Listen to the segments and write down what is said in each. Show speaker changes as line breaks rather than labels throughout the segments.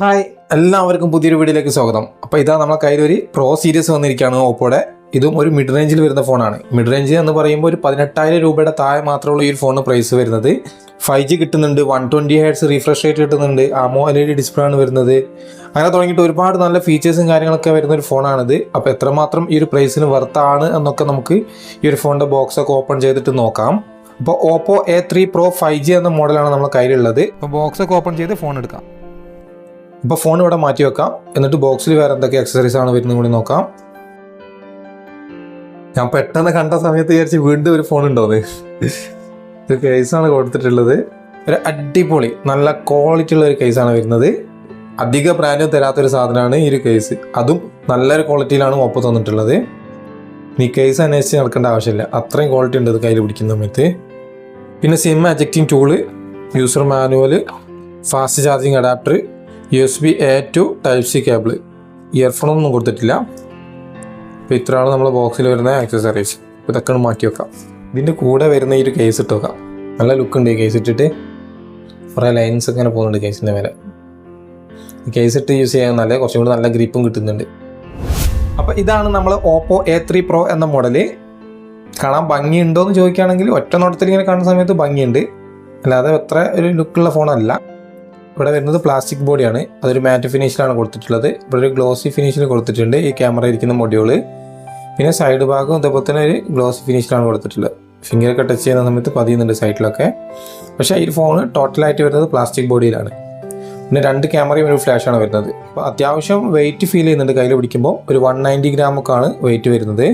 Hi എല്ലാവർക്കും പുതിയൊരു വീഡിയോയിലേക്ക് സ്വാഗതം. അപ്പോൾ ഇതാ നമ്മളെ കയ്യിൽ ഒരു പ്രോ സീരീസ് വന്നിരിക്കുകയാണ് ഓപ്പോടെ ഇതും ഒരു മിഡ് റേഞ്ചിൽ വരുന്ന ഫോണാണ് മിഡ് റേഞ്ച് എന്ന് പറയുമ്പോൾ ഒരു പതിനെട്ടായിരം രൂപയുടെ താഴെ മാത്രമുള്ള ഈ ഫോണിന് പ്രൈസ് വരുന്നത്. ഫൈവ് ജി കിട്ടുന്നുണ്ട് one twenty hertz refresh rate കിട്ടുന്നുണ്ട് AMOLED display ആണ് വരുന്നത്. അങ്ങനെ തുടങ്ങിയിട്ട് ഒരുപാട് നല്ല ഫീച്ചേഴ്സും കാര്യങ്ങളൊക്കെ വരുന്ന ഒരു ഫോണാണിത് അപ്പോൾ എത്രമാത്രം ഈ ഒരു പ്രൈസിന് വർത്താണ് എന്നൊക്കെ നമുക്ക് ഈ ഒരു ഫോണിന്റെ ബോക്സ് ഒക്കെ ഓപ്പൺ ചെയ്തിട്ട് നോക്കാം. അപ്പോൾ Oppo A three pro five G എന്ന മോഡലാണ് നമ്മുടെ കയ്യിലുള്ളത്. അപ്പോൾ ബോക്സ് ഒക്കെ ഓപ്പൺ ചെയ്ത് ഫോൺ എടുക്കാം. ഇപ്പോൾ ഫോൺ ഇവിടെ മാറ്റി വെക്കാം. എന്നിട്ട് ബോക്സിൽ വേറെ എന്തൊക്കെ അക്സസറീസ് ആണ് വരുന്നത് കൂടി നോക്കാം. ഞാൻ പെട്ടെന്ന് കണ്ട സമയത്ത് വിചാരിച്ച് വീണ്ടും ഒരു ഫോൺ ഉണ്ടോന്ന് ഒരു കേസാണ് കൊടുത്തിട്ടുള്ളത്. ഒരു അടിപൊളി നല്ല ക്വാളിറ്റി ഉള്ള ഒരു കേസാണ് വരുന്നത്. അധിക ബ്രാൻഡും തരാത്തൊരു സാധനമാണ് ഈ ഒരു കേസ് അതും നല്ലൊരു ക്വാളിറ്റിയിലാണ് ഒപ്പം തന്നിട്ടുള്ളത്. ഈ കേസ് അന്വേഷിച്ച് നടക്കേണ്ട ആവശ്യമില്ല. അത്രയും ക്വാളിറ്റി ഉണ്ട് ഇത് കയ്യിൽ പിടിക്കുന്ന സമയത്ത്. പിന്നെ sim ejecting tool user manual fast charging adapter U S B A to type C cable ഇയർഫോണൊന്നും കൊടുത്തിട്ടില്ല. അപ്പോൾ ഇത്രയാണ് നമ്മുടെ ബോക്സിൽ വരുന്ന ആക്സസറീസ് ഇതൊക്കെ മാറ്റി വെക്കാം. ഇതിന്റെ കൂടെ വരുന്ന ഈ ഒരു കേസ് ഇട്ട് വെക്കാം നല്ല ലുക്ക് ഉണ്ട് ഈ കേസ് ഇട്ടിട്ട്. കുറേ ലൈൻസ് ഇങ്ങനെ പോകുന്നുണ്ട് കേസിന്റെ മേലെ. ഈ കേസ് ഇട്ട് യൂസ് ചെയ്യാൻ നല്ല കുറച്ചും കൂടി നല്ല ഗ്രിപ്പും കിട്ടുന്നുണ്ട്. അപ്പോൾ ഇതാണ് നമ്മൾ ഓപ്പോ എ ത്രീ പ്രോ എന്ന മോഡൽ കാണാൻ ഭംഗിയുണ്ടോ എന്ന് ചോദിക്കുകയാണെങ്കിൽ ഒറ്റ നോട്ടത്തിൽ ഇങ്ങനെ കാണുന്ന സമയത്ത് ഭംഗിയുണ്ട്. അല്ലാതെ അത്ര ഒരു ലുക്കുള്ള ഫോണല്ല ഇവിടെ വരുന്നത് പ്ലാസ്റ്റിക് ബോഡിയാണ് അതൊരു മാറ്റ് ഫിനിഷിലാണ് കൊടുത്തിട്ടുള്ളത്. ഇവിടെ ഒരു ഗ്ലോസി ഫിനിഷിൽ കൊടുത്തിട്ടുണ്ട് ഈ ക്യാമറ ഇരിക്കുന്ന മൊഡ്യൂൾ പിന്നെ സൈഡ് ഭാഗം അതേപോലെ തന്നെ ഒരു ഗ്ലോസി ഫിനിഷിലാണ് കൊടുത്തിട്ടുള്ളത്. ഫിംഗറൊക്കെ ടച്ച് ചെയ്യുന്ന സമയത്ത് പതിയുന്നുണ്ട് സൈഡിലൊക്കെ പക്ഷേ ഈ ഫോൺ ടോട്ടലായിട്ട് വരുന്നത് പ്ലാസ്റ്റിക് ബോഡിയിലാണ് പിന്നെ രണ്ട് ക്യാമറയും ഒരു ഫ്ലാഷാണ് വരുന്നത്. അപ്പോൾ അത്യാവശ്യം വെയിറ്റ് ഫീൽ ചെയ്യുന്നുണ്ട് കയ്യിൽ പിടിക്കുമ്പോൾ. ഒരു വൺ നയന്റി ഗ്രാമൊക്കെ ആണ് വെയിറ്റ് വരുന്നത്.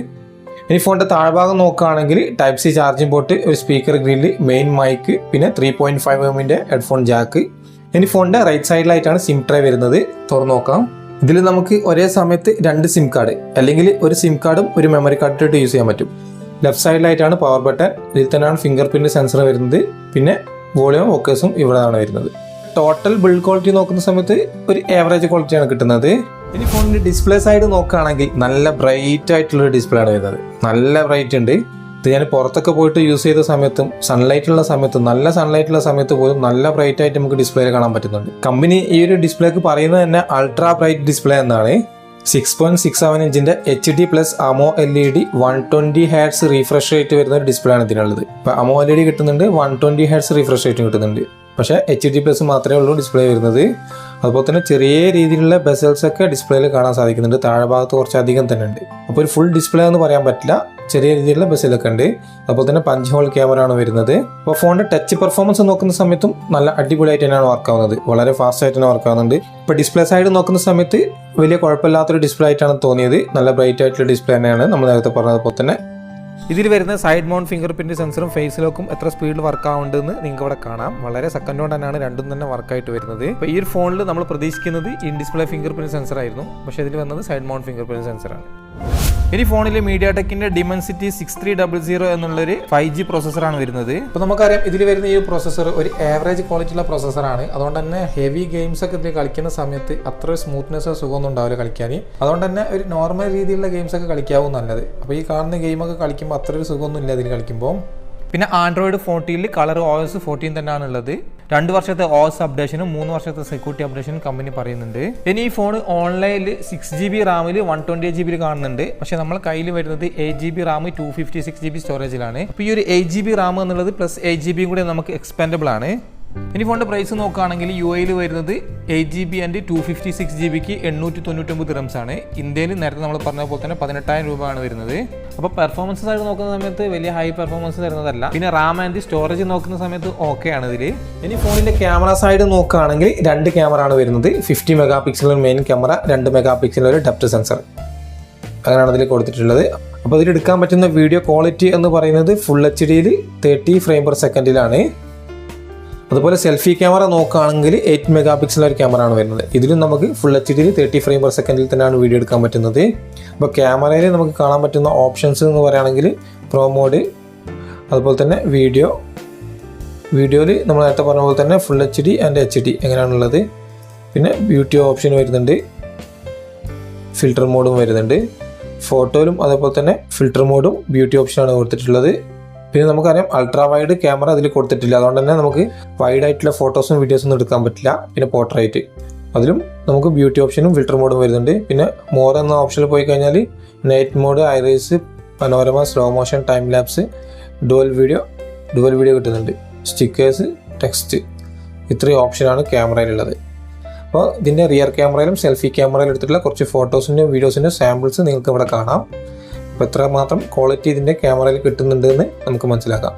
ഇനി ഫോണിന്റെ താഴ്ഭാഗം നോക്കുകയാണെങ്കിൽ ടൈപ്പ് സി ചാർജിംഗ് പോർട്ട് ഒരു സ്പീക്കർ ഗ്രില്ല് മെയിൻ മൈക്ക് പിന്നെ ത്രീ പോയിന്റ് ഫൈവ് എമ്മിന്റെ ഹെഡ്ഫോൺ ജാക്ക് ഇനി ഫോണിന്റെ റൈറ്റ് സൈഡിലായിട്ടാണ് സിം ട്രേ വരുന്നത്. തുറന്നു നോക്കാം. ഇതിൽ നമുക്ക് ഒരേ സമയത്ത് രണ്ട് സിം കാർഡ് അല്ലെങ്കിൽ ഒരു സിം കാർഡും ഒരു മെമ്മറി കാർഡിട്ട് യൂസ് ചെയ്യാൻ പറ്റും. ലെഫ്റ്റ് സൈഡിലായിട്ടാണ് പവർ ബട്ടൺ ഇതിൽ തന്നെയാണ് ഫിംഗർ പ്രിന്റ് സെൻസർ വരുന്നത്. പിന്നെ വോളിയം വോക്കേഴ്സും ഇവിടെയാണ് വരുന്നത്. ടോട്ടൽ ബിൽഡ് ക്വാളിറ്റി നോക്കുന്ന സമയത്ത് ഒരു ആവറേജ് ക്വാളിറ്റിയാണ് കിട്ടുന്നത്. ഇനി ഫോണിന്റെ ഡിസ്പ്ലേ സൈഡ് നോക്കുകയാണെങ്കിൽ നല്ല ബ്രൈറ്റ് ആയിട്ടുള്ളൊരു ഡിസ്പ്ലേ ആണ് വരുന്നത്. നല്ല ബ്രൈറ്റ് ഉണ്ട്. ഇത് ഞാൻ പുറത്തൊക്കെ പോയിട്ട് യൂസ് ചെയ്ത സമയത്തും സൺലൈറ്റുള്ള സമയത്തും നല്ല സൺലൈറ്റുള്ള സമയത്ത് പോലും നല്ല ബ്രൈറ്റ് ആയിട്ട് നമുക്ക് ഡിസ്പ്ലേ കാണാൻ പറ്റുന്നുണ്ട്. കമ്പനി ഈ ഒരു ഡിസ്പ്ലേക്ക് പറയുന്നത് തന്നെ അൾട്രാ ബ്രൈറ്റ് ഡിസ്പ്ലേ എന്നാണ്. Six point six seven ഇഞ്ചിന്റെ H D plus AMOLED one twenty hertz refresh rate വരുന്ന ഒരു ഡിസ്പ്ലേ ആണ് ഇതിനുള്ളത്. ഇപ്പൊ അമോ എൽ ഇ ഡി കിട്ടുന്നുണ്ട് വൺ ട്വന്റി ഹാഡ്സ് റീഫ്രഷ് റേറ്റും കിട്ടുന്നുണ്ട്. പക്ഷേ എച്ച് ഡി പ്ലസ് മാത്രമേ ഉള്ളൂ ഡിസ്പ്ലേ വരുന്നത്. അതുപോലെ തന്നെ ചെറിയ രീതിയിലുള്ള ബെസൽസ് ഒക്കെ ഡിസ്പ്ലേയിൽ കാണാൻ സാധിക്കുന്നുണ്ട്. താഴെ ഭാഗത്ത് കുറച്ചധികം തന്നെ ഉണ്ട്. അപ്പോൾ ഒരു ഫുൾ ഡിസ്പ്ലേ എന്ന് പറയാൻ പറ്റില്ല. ചെറിയ രീതിയിലുള്ള ബസ്സിലൊക്കെ ഉണ്ട്. അതുപോലെ തന്നെ പഞ്ച് ഹോൾ ക്യാമറ ആണ് വരുന്നത്. അപ്പോൾ ഫോണിന്റെ ടച്ച് പെർഫോമൻസ് നോക്കുന്ന സമയത്തും നല്ല അടിപൊളിയായിട്ട് തന്നെയാണ് വർക്ക് ആവുന്നത്. വളരെ ഫാസ്റ്റ് ആയിട്ട് തന്നെ വർക്ക് ആവുന്നുണ്ട്. ഇപ്പോൾ ഡിസ്പ്ലേ സൈഡ് നോക്കുന്ന സമയത്ത് വലിയ കുഴപ്പമില്ലാത്തൊരു ഡിസ്പ്ലേ ആയിട്ടാണ് തോന്നിയത്. നല്ല ബ്രൈറ്റ് ആയിട്ടുള്ള ഡിസ്പ്ലേ തന്നെയാണ് നമ്മൾ നേരത്തെ പറഞ്ഞതുപോലെ തന്നെ. ഇതിൽ വരുന്ന സൈഡ് മൗണ്ട് ഫിംഗർ പ്രിന്റ് സെൻസറും ഫേസ് ലോക്കും എത്ര സ്പീഡിൽ വർക്ക് ആവുന്നുണ്ടെന്ന് നിങ്ങൾക്ക് ഇവിടെ കാണാം. വളരെ സെക്കൻഡ് കൊണ്ട് തന്നെയാണ് രണ്ടും തന്നെ വർക്കായിട്ട് വരുന്നത്. ഇപ്പോൾ ഈ ഒരു ഫോണിൽ നമ്മൾ പ്രതീക്ഷിക്കുന്നത് in display finger print sensor ആയിരുന്നു. പക്ഷേ ഇതിൽ വന്നത് സൈഡ് മൗണ്ട് ഫിംഗർ പ്രിന്റ് സെൻസറാണ് ഇനി ഫോണിൽ media ടെക്കിന്റെ Dimensity six three double zero എന്നുള്ളൊരു ഫൈവ് ജി പ്രോസസ്സറാണ് വരുന്നത്. അപ്പോൾ നമുക്കറിയാം ഇതിൽ വരുന്ന ഈ പ്രോസസ്സർ ഒരു ആവറേജ് ക്വാളിറ്റിയുള്ള പ്രോസസ്സറാണ് അതുകൊണ്ട് തന്നെ ഹെവി ഗെയിംസ് ഒക്കെ ഇതിൽ കളിക്കുന്ന സമയത്ത് അത്ര സ്മൂത്ത്നെസ്സോ സുഖമൊന്നും ഉണ്ടാവില്ല കളിക്കാൻ. അതുകൊണ്ട് തന്നെ ഒരു നോർമൽ രീതിയിലുള്ള ഗെയിംസ് ഒക്കെ കളിക്കാവും നല്ലത്. അപ്പോൾ ഈ കാണുന്ന ഗെയിമൊക്കെ കളിക്കുമ്പോൾ അത്ര ഒരു സുഖമൊന്നും ഇല്ല ഇതിൽ കളിക്കുമ്പോൾ പിന്നെ ആൻഡ്രോയിഡ് ഫോർട്ടീനിൽ കളർ ഒ എസ് ഫോർട്ടീൻ തന്നെയാണ് ഉള്ളത് രണ്ട് വർഷത്തെ ഓസ് അപ്ഡേഷനും മൂന്ന് വർഷത്തെ സെക്യൂരിറ്റി അപ്ഡേഷനും കമ്പനി പറയുന്നുണ്ട്. ഇനി ഈ ഫോൺ ഓൺലൈനിൽ സിക്സ് ജി ബി റാമിൽ വൺ ട്വന്റി ജി ബിയിൽ കാണുന്നുണ്ട്. പക്ഷെ നമ്മൾ കയ്യിൽ വരുന്നത് eight G B RAM two fifty six G B സ്റ്റോറേജിലാണ് അപ്പോൾ ഈ ഒരു എയ്റ്റ് ജി ബി റാം എന്നുള്ളത് പ്ലസ് എയ്റ്റ് ജി ബിയും കൂടെ നമുക്ക് എക്സ്പെൻഡബിൾ ആണ്. ഇനി ഫോണിന്റെ പ്രൈസ് നോക്കുകയാണെങ്കിൽ യു എയിൽ വരുന്നത് eight G B and two fifty six G ബിക്ക് എണ്ണൂറ്റി തൊണ്ണൂറ്റൊമ്പത് റംസ് ആണ്. ഇന്ത്യയിൽ നേരത്തെ നമ്മൾ പറഞ്ഞ പോലെ തന്നെ പതിനെട്ടായിരം രൂപയാണ് വരുന്നത്. അപ്പോൾ പെർഫോമൻസ് ആയിട്ട് നോക്കുന്ന സമയത്ത് വലിയ ഹൈ പെർഫോമൻസ് തരുന്നതല്ല. പിന്നെ റാം ആൻഡ് സ്റ്റോറേജ് നോക്കുന്ന സമയത്ത് ഓക്കെ ആണ് ഇതിൽ ഇനി ഫോണിന്റെ ക്യാമറ സൈഡ് നോക്കുകയാണെങ്കിൽ രണ്ട് ക്യാമറ ആണ് വരുന്നത്. Fifty megapixel main camera രണ്ട് മെഗാ പിക്സൽ ഒരു ഡെപ്റ്റ് സെൻസർ അങ്ങനെയാണ് ഇതിൽ കൊടുത്തിട്ടുള്ളത്. അപ്പോൾ ഇതിൽ എടുക്കാൻ പറ്റുന്ന വീഡിയോ ക്വാളിറ്റി എന്ന് പറയുന്നത് ഫുൾ എച്ച് ഡിയിൽ തേർട്ടി ഫ്രെയിം പെർ സെക്കൻഡിലാണ് അതുപോലെ സെൽഫി ക്യാമറ നോക്കുകയാണെങ്കിൽ എയ്റ്റ് മെഗാ പിക്സൽ ഒരു ക്യാമറ ആണ് വരുന്നത്. ഇതിലും നമുക്ക് ഫുൾ എച്ച് ഡിയിൽ തേർട്ടി ഫ്രെയിം പെർ സെക്കൻഡിൽ തന്നെയാണ് വീഡിയോ എടുക്കാൻ പറ്റുന്നത്. അപ്പോൾ ക്യാമറയിൽ നമുക്ക് കാണാൻ പറ്റുന്ന ഓപ്ഷൻസ് എന്ന് പറയുകയാണെങ്കിൽ പ്രോ മോഡ് അതുപോലെ തന്നെ വീഡിയോ വീഡിയോയിൽ നമ്മൾ നേരത്തെ പറഞ്ഞ പോലെ തന്നെ full H D and H D എങ്ങനെയാണുള്ളത് പിന്നെ ബ്യൂട്ടി ഓപ്ഷൻ വരുന്നുണ്ട്. ഫിൽറ്റർ മോഡും വരുന്നുണ്ട്. ഫോട്ടോയിലും അതേപോലെ തന്നെ ഫിൽറ്റർ മോഡും ബ്യൂട്ടി ഓപ്ഷനാണ് കൊടുത്തിട്ടുള്ളത്. പിന്നെ നമുക്കറിയാം അൾട്രാ വൈഡ് ക്യാമറ അതിൽ കൊടുത്തിട്ടില്ല. അതുകൊണ്ട് തന്നെ നമുക്ക് വൈഡ് ആയിട്ടുള്ള ഫോട്ടോസും വീഡിയോസും എടുക്കാൻ പറ്റില്ല. പിന്നെ പോർട്രേറ്റ് അതിലും നമുക്ക് ബ്യൂട്ടി ഓപ്ഷനും ഫിൽറ്റർ മോഡും വരുന്നുണ്ട്. പിന്നെ മോർ എന്ന ഓപ്ഷനിൽ പോയി കഴിഞ്ഞാൽ night mode ഐറൈസ് panorama slow motion time lapse dual video dual video കിട്ടുന്നുണ്ട്. സ്റ്റിക്കേഴ്സ് ടെക്സ്റ്റ് ഇത്രയും ഓപ്ഷനാണ് ക്യാമറയിലുള്ളത് അപ്പോൾ ഇതിന്റെ റിയർ ക്യാമറയിലും സെൽഫി ക്യാമറയിലും എടുത്തിട്ടുള്ള കുറച്ച് ഫോട്ടോസിന്റെയും വീഡിയോസിന്റെയും സാമ്പിൾസ് നിങ്ങൾക്ക് ഇവിടെ കാണാം. അപ്പോൾ എത്ര മാത്രം ക്വാളിറ്റി ഇതിന്റെ ക്യാമറയിൽ കിട്ടുന്നുണ്ട് എന്ന് നമുക്ക് മനസ്സിലാക്കാം.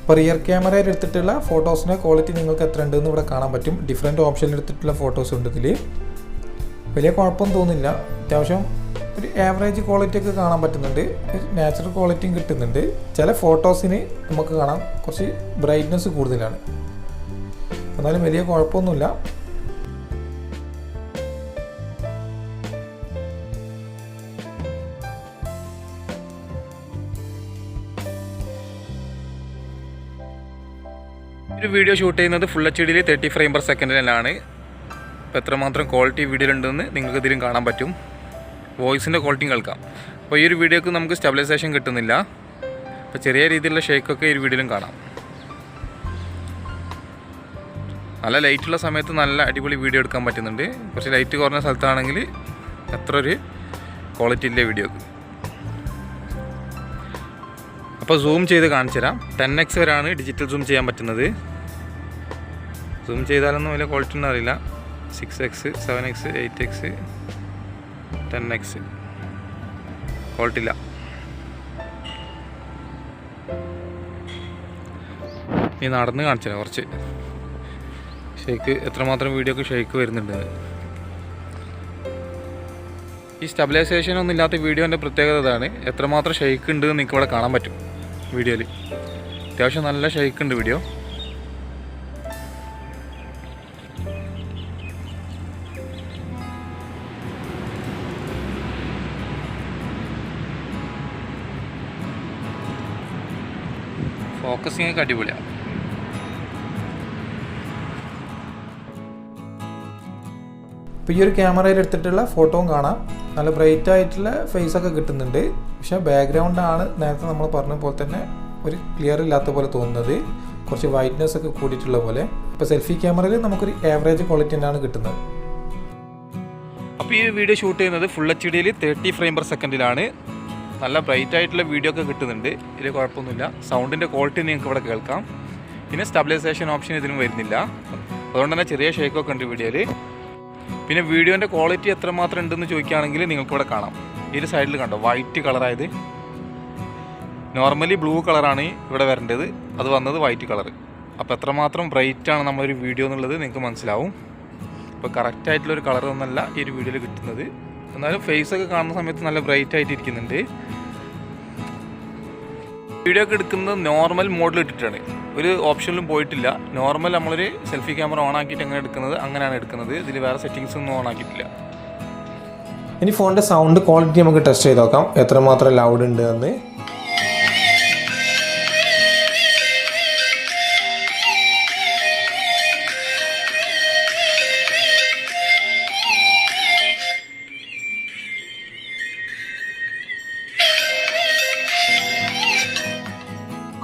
ഇപ്പോൾ റിയർ ക്യാമറയിൽ എടുത്തിട്ടുള്ള ഫോട്ടോസിന്റെ ക്വാളിറ്റി നിങ്ങൾക്ക് എത്ര ഉണ്ടെന്ന് ഇവിടെ കാണാൻ പറ്റും. ഡിഫറെന്റ് ഓപ്ഷനിൽ എടുത്തിട്ടുള്ള ഫോട്ടോസ് ഉണ്ട് ഇതിൽ വലിയ കുഴപ്പം തോന്നില്ല. അത്യാവശ്യം ഒരു ആവറേജ് ക്വാളിറ്റി ഒക്കെ കാണാൻ പറ്റുന്നുണ്ട്. നാച്ചുറൽ ക്വാളിറ്റിയും കിട്ടുന്നുണ്ട്. ചില ഫോട്ടോസിന് നമുക്ക് കാണാം. കുറച്ച് ബ്രൈറ്റ്നസ് കൂടുതലാണ്. എന്നാലും വലിയ കുഴപ്പമൊന്നുമില്ല.
ഒരു വീഡിയോ ഷൂട്ട് ചെയ്യുന്നത് ഫുൾ എച്ച് ഡിയിൽ തേർട്ടി ഫ്രെയിം പെർ സെക്കൻഡിലാണ് അപ്പോൾ എത്രമാത്രം ക്വാളിറ്റി വീഡിയോ ഉണ്ടെന്ന് നിങ്ങൾക്ക് ഇതിലും കാണാൻ പറ്റും. വോയിസിന്റെ ക്വാളിറ്റിയും കേൾക്കാം. അപ്പോൾ ഈ ഒരു വീഡിയോക്ക് നമുക്ക് സ്റ്റെബിലൈസേഷൻ കിട്ടുന്നില്ല. അപ്പോൾ ചെറിയ രീതിയിലുള്ള ഷേക്കൊക്കെ ഈ ഒരു വീഡിയോയിലും കാണാം. നല്ല ലൈറ്റുള്ള സമയത്ത് നല്ല അടിപൊളി വീഡിയോ എടുക്കാൻ പറ്റുന്നുണ്ട്. കുറച്ച് ലൈറ്റ് കുറഞ്ഞ സ്ഥലത്താണെങ്കിൽ എത്ര ഒരു ക്വാളിറ്റി ഇല്ല വീഡിയോക്ക്. അപ്പോൾ സൂം ചെയ്ത് കാണിച്ചു തരാം. ടെൻ എക്സ് വരെയാണ് ഡിജിറ്റൽ സൂം ചെയ്യാൻ പറ്റുന്നത്. സൂം ചെയ്താലൊന്നും വലിയ ക്വാളിറ്റി ഒന്നും അറിയില്ല. Six X seven X eight X ten X കോൾട്ടില്ല ഈ നടന്ന് കാണിച്ചു തരാം കുറച്ച്. ഷെയ്ക്ക് എത്രമാത്രം വീഡിയോക്ക് ഷെയ്ക്ക് വരുന്നുണ്ട്. ഈ സ്റ്റെബിലൈസേഷൻ ഒന്നും ഇല്ലാത്ത വീഡിയോന്റെ പ്രത്യേകത ഇതാണ്. എത്രമാത്രം ഷെയ്ക്ക് ഉണ്ട് നിങ്ങൾക്ക് ഇവിടെ കാണാൻ പറ്റും. വീഡിയോയിൽ. അത്യാവശ്യം നല്ല ഷെയ്ക്ക് ഉണ്ട് വീഡിയോ ഫോക്കസിങ് ഒക്കെ അടിപൊളിയാണ്
ഇപ്പോൾ ഈ ഒരു ക്യാമറയിൽ എടുത്തിട്ടുള്ള ഫോട്ടോയും കാണാം. നല്ല ബ്രൈറ്റ് ആയിട്ടുള്ള ഫേസ് ഒക്കെ കിട്ടുന്നുണ്ട്. പക്ഷേ ബാക്ക്ഗ്രൗണ്ട് ആണ് നേരത്തെ നമ്മൾ പറഞ്ഞ പോലെ തന്നെ ഒരു ക്ലിയർ ഇല്ലാത്ത പോലെ തോന്നുന്നത്. കുറച്ച് വൈറ്റ്നെസ് ഒക്കെ കൂടിയിട്ടുള്ള പോലെ. ഇപ്പോൾ സെൽഫി ക്യാമറയിൽ നമുക്കൊരു ആവറേജ് ക്വാളിറ്റി തന്നെയാണ് കിട്ടുന്നത്.
അപ്പോൾ ഈ വീഡിയോ ഷൂട്ട് ചെയ്യുന്നത് ഫുൾ എച്ച് ഡിയിൽ തേർട്ടി ഫ്രെയിം പെർ സെക്കൻഡിലാണ് നല്ല ബ്രൈറ്റ് ആയിട്ടുള്ള വീഡിയോ ഒക്കെ കിട്ടുന്നുണ്ട്. ഇതിൽ കുഴപ്പമൊന്നുമില്ല. സൗണ്ടിന്റെ ക്വാളിറ്റി നിങ്ങൾക്ക് ഇവിടെ കേൾക്കാം. പിന്നെ സ്റ്റബിലൈസേഷൻ ഓപ്ഷൻ ഇതിനും വരുന്നില്ല. അതുകൊണ്ട് തന്നെ ചെറിയ ഷേക്കൊക്കെ ഉണ്ട് വീഡിയോയിൽ പിന്നെ വീഡിയോന്റെ ക്വാളിറ്റി എത്രമാത്രം ഉണ്ടെന്ന് ചോദിക്കുകയാണെങ്കിൽ നിങ്ങൾക്കിവിടെ കാണാം. ഈ സൈഡിൽ കണ്ടോ? വൈറ്റ് കളറായത് നോർമലി ബ്ലൂ കളറാണ് ഇവിടെ വരേണ്ടത്. അത് വന്നത് വൈറ്റ് കളർ അപ്പോൾ എത്രമാത്രം ബ്രൈറ്റാണ് നമ്മളൊരു വീഡിയോ എന്നുള്ളത് നിങ്ങൾക്ക് മനസ്സിലാവും. അപ്പോൾ കറക്റ്റായിട്ടുള്ളൊരു കളർ ഒന്നല്ല ഈ ഒരു വീഡിയോയിൽ കിട്ടുന്നത്. എന്നാലും ഫേസ് ഒക്കെ കാണുന്ന സമയത്ത് നല്ല ബ്രൈറ്റ് ആയിട്ട് ഇരിക്കുന്നുണ്ട് വീഡിയോ ഒക്കെ എടുക്കുന്നത് നോർമൽ മോഡിൽ ഇട്ടിട്ടാണ്. ഒരു ഓപ്ഷനിലും പോയിട്ടില്ല. നോർമൽ നമ്മളൊരു സെൽഫി ക്യാമറ ഓൺ ആക്കിയിട്ട് എങ്ങനെ എടുക്കുന്നത് അങ്ങനെയാണ് എടുക്കുന്നത്. ഇതിൽ വേറെ സെറ്റിങ്സ് ഒന്നും ഓൺ ആക്കിയിട്ടില്ല.
ഇനി ഫോണിന്റെ സൗണ്ട് ക്വാളിറ്റി നമുക്ക് ടെസ്റ്റ് ചെയ്ത് നോക്കാം. എത്രമാത്രം ലൗഡ് ഉണ്ട് എന്ന്.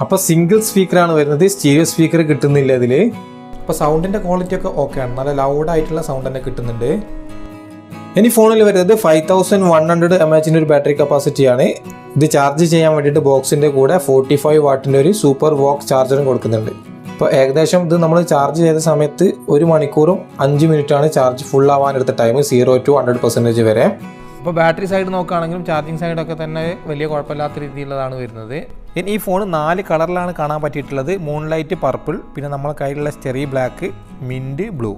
അപ്പോൾ സിംഗിൾ സ്പീക്കറാണ് വരുന്നത്. സ്റ്റീരിയോ സ്പീക്കർ കിട്ടുന്നില്ല ഇതിൽ അപ്പോൾ സൗണ്ടിന്റെ ക്വാളിറ്റി ഒക്കെ ഓക്കെ ആണ്. നല്ല ലൗഡ് ആയിട്ടുള്ള സൗണ്ട് തന്നെ കിട്ടുന്നുണ്ട്. ഇനി ഫോണിൽ വരുന്നത് five thousand one hundred M എച്ചിന്റെ ഒരു ബാറ്ററി കപ്പാസിറ്റിയാണ് ഇത് ചാർജ് ചെയ്യാൻ വേണ്ടിയിട്ട് ബോക്സിന്റെ കൂടെ ഫോർട്ടി ഫൈവ് വാട്ടിന്റെ ഒരു സൂപ്പർ വോക്ക് ചാർജറും കൊടുക്കുന്നുണ്ട്. അപ്പോൾ ഏകദേശം ഇത് നമ്മൾ ചാർജ് ചെയ്ത സമയത്ത് ഒരു മണിക്കൂറും അഞ്ച് മിനിറ്റാണ് ചാർജ് ഫുൾ ആവാൻ എടുത്ത time zero to hundred percentage വരെ. അപ്പോൾ ബാറ്ററി സൈഡ് നോക്കുകയാണെങ്കിലും ചാർജിങ് സൈഡൊക്കെ തന്നെ വലിയ കുഴപ്പമില്ലാത്ത രീതിയിലുള്ളതാണ് വരുന്നത്. ഇനി ഈ ഫോൺ നാല് കളറിലാണ് കാണാൻ പറ്റിയിട്ടുള്ളത്. മൂൺലൈറ്റ് പർപ്പിൾ പിന്നെ നമ്മളെ കയ്യിലുള്ള സ്റ്റെറി ബ്ലാക്ക് മിന്റ് ബ്ലൂ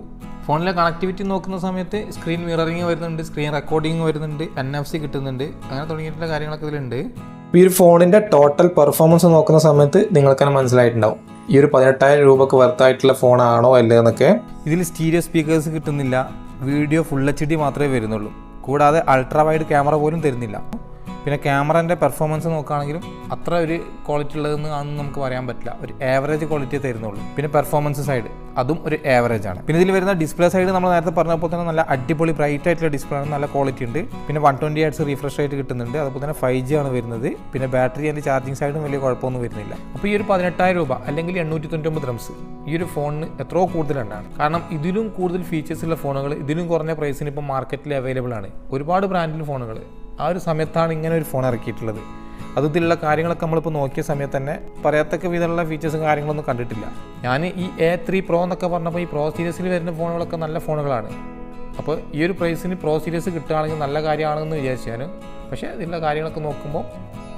ഫോണിലെ കണക്ടിവിറ്റി നോക്കുന്ന സമയത്ത് സ്ക്രീൻ മിററിങ് വരുന്നുണ്ട് സ്ക്രീൻ റെക്കോർഡിംഗ് വരുന്നുണ്ട് എൻ എഫ് സി കിട്ടുന്നുണ്ട് അങ്ങനെ തുടങ്ങിയിട്ടുള്ള കാര്യങ്ങളൊക്കെ ഇതിലുണ്ട്. ഈ ഒരു ഫോണിന്റെ ടോട്ടൽ പെർഫോമൻസ് നോക്കുന്ന സമയത്ത് നിങ്ങൾക്ക് തന്നെ മനസ്സിലായിട്ടുണ്ടാവും. ഈ ഒരു പതിനെട്ടായിരം രൂപക്ക് വർത്തായിട്ടുള്ള ഫോണാണോ അല്ലേ എന്നൊക്കെ. ഇതിൽ സ്റ്റീരിയോ സ്പീക്കേഴ്സ് കിട്ടുന്നില്ല വീഡിയോ ഫുൾ എച്ച് ഡി മാത്രമേ വരുന്നുള്ളൂ. കൂടാതെ അൾട്രാ വൈഡ് ക്യാമറ പോലും തരുന്നില്ല.
പിന്നെ ക്യാമറന്റെ പെർഫോമൻസ് നോക്കുകയാണെങ്കിലും അത്ര ഒരു ക്വാളിറ്റി ഉള്ളതെന്ന് അതൊന്നും നമുക്ക് പറയാൻ പറ്റില്ല. ഒരു ആവറേജ് ക്വാളിറ്റി തരുന്നുള്ളൂ. പിന്നെ പെർഫോമൻസ് സൈഡ് അതും ഒരു ആവറേജ് ആണ്. പിന്നെ ഇതിൽ വരുന്ന ഡിസ്പ്ലേ സൈഡ് നമ്മൾ നേരത്തെ പറഞ്ഞപ്പോൾ തന്നെ നല്ല അടിപൊളി ബ്രൈറ്റ് ആയിട്ടുള്ള ഡിസ്പ്ലേ ആണ് നല്ല ക്വാളിറ്റി ഉണ്ട്. പിന്നെ വൺ ട്വന്റി ആയിട്ട് റീഫ്രഷ് ആയിട്ട് കിട്ടുന്നുണ്ട്. അതുപോലെ തന്നെ ഫൈവ് ജി ആണ് വരുന്നത്. പിന്നെ ബാറ്ററി ആൻഡ് ചാർജിങ് സൈഡും വലിയ കുഴപ്പമൊന്നും വരുന്നില്ല. അപ്പോൾ ഈ ഒരു പതിനെട്ടായിരം രൂപ അല്ലെങ്കിൽ എണ്ണൂറ്റി തൊണ്ണൂറ്റൊമ്പത് റംസ് ഈ ഒരു ഫോണിന് എത്രയോ കൂടുതലുണ്ടാണ് കാരണം ഇതിലും കൂടുതൽ ഫീച്ചേഴ്സ് ഉള്ള ഫോണുകൾ ഇതിലും കുറഞ്ഞ പ്രൈസിന് ഇപ്പോൾ മാർക്കറ്റിൽ അവൈലബിൾ ആണ്. ഒരുപാട് ബ്രാൻഡിൽ ഫോണുകൾ ആ ഒരു സമയത്താണ് ഇങ്ങനെ ഒരു ഫോൺ ഇറക്കിയിട്ടുള്ളത്. അത് ഇതിലുള്ള കാര്യങ്ങളൊക്കെ നമ്മളിപ്പോൾ നോക്കിയ സമയത്ത് തന്നെ പറയത്തക്ക വിധമുള്ള ഫീച്ചേഴ്സും കാര്യങ്ങളൊന്നും കണ്ടിട്ടില്ല. ഞാൻ ഈ എ ത്രീ പ്രോ എന്നൊക്കെ പറഞ്ഞപ്പോൾ ഈ പ്രോ സീരീസിൽ വരുന്ന ഫോണുകളൊക്കെ നല്ല ഫോണുകളാണ്. അപ്പോൾ ഈ ഒരു പ്രൈസിന് പ്രോ സീരീസ് കിട്ടുകയാണെങ്കിൽ നല്ല കാര്യമാണെന്ന് വിചാരിച്ചു ഞാൻ പക്ഷേ ഇതിലുള്ള കാര്യങ്ങളൊക്കെ നോക്കുമ്പോൾ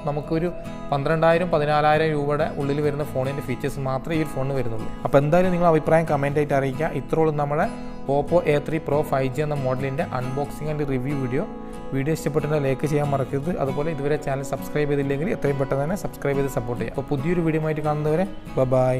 നമുക്കൊരു പന്ത്രണ്ടായിരം പതിനാലായിരം രൂപയുടെ ഉള്ളിൽ വരുന്ന ഫോണിന്റെ ഫീച്ചേഴ്സ് മാത്രമേ ഈ ഫോണിന് വരുന്നുള്ളൂ. അപ്പോൾ എന്തായാലും നിങ്ങൾ അഭിപ്രായം കമന്റ് ആയിട്ട് അറിയിക്കുക. ഇത്രോളം നമ്മുടെ Oppo A three pro five G എന്ന മോഡലിന്റെ unboxing and review video video ഇഷ്ടപ്പെട്ടാൽ ലൈക്ക് ചെയ്യാൻ മറക്കരുത്. അതുപോലെ ഇതുവരെ ചാനൽ സബ്സ്ക്രൈബ് ചെയ്തില്ലെങ്കിൽ എത്രയും പെട്ടെന്ന് തന്നെ സബ്സ്ക്രൈബ് ചെയ്ത് സപ്പോർട്ട് ചെയ്യുക. അപ്പോൾ പുതിയൊരു വീഡിയോ ആയിട്ട് കാണുന്നവരെ ബൈ